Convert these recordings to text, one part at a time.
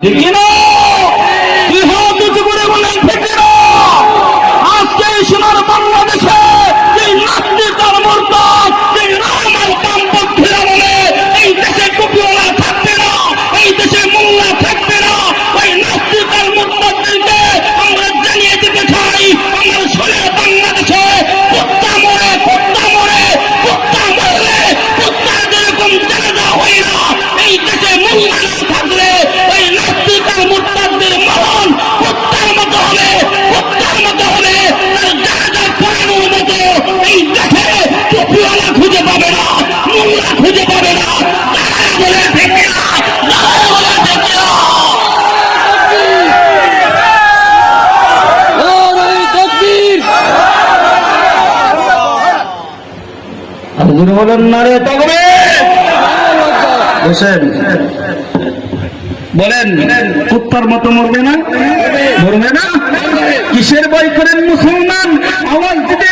ঠিক না হুজুর বলেন, না রে বসেন। বলেন, কুত্তার মতো মরবে না? মরবে না? কিসের বই করেন মুসলমান? আওয়াজ দিতে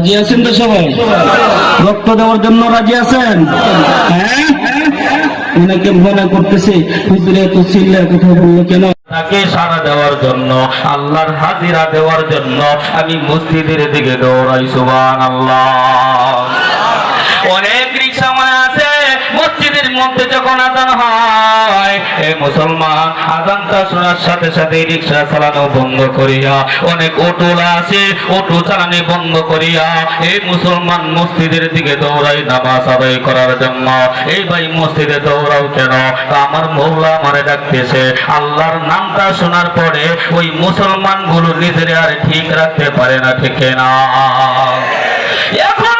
রাজি আছেন তো সবাই? রক্ত দেওয়ার জন্য রাজি আছেন? হ্যাঁ? অনেকে মনে করতেছে, হুজুরে তো চিল্লার কথা বলল কেন? আল্লাহর হাজিরা দেওয়ার জন্য আমি মসজিদের দিকে দৌড়াই সুবান আল্লাহ অনেক রিক্সা মনে আছে, মসজিদের মধ্যে যখন আজান হয় মুসলমান, আজানটা শোনার সাথে সাথে রিক্সা চালানো বন্ধ করিয়া, অনেক আছে চালানো বন্ধ করিয়া, এই মুসলমান মসজিদের দিকে দৌড়াই নামাজ আদায় করার জন্য। এই ভাই মসজিদে দৌড়াও কেন? আমার মৌলা মানে ডাকতেছে আল্লাহর নামটা শোনার পরে ওই মুসলমানগুলো নিজের আর ঠিক রাখতে পারে না, ঠিক না এখনও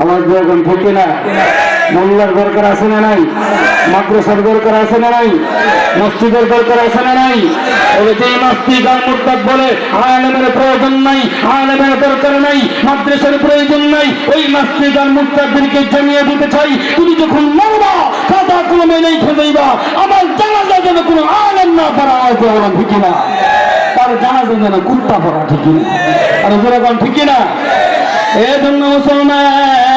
আমার প্রয়োজন থাকে না মোল্লার দরকার আছে না নাই? মাদ্রাসার দরকার আছে না নাই? মসজিদের দরকার আছে না নাই? প্রয়োজন নাই ওই নাস্তিক আর মুরতাদদেরকে জানিয়ে দিতে যখন নেই খেলাইবা আমার জানাজা যেন কোনো আলেম না পারা হয় বলা ঠিক না তার জানাজা না কুত্তা পড়া ঠিক না আর যেরকম ঠিক না জন্য মুসলমান।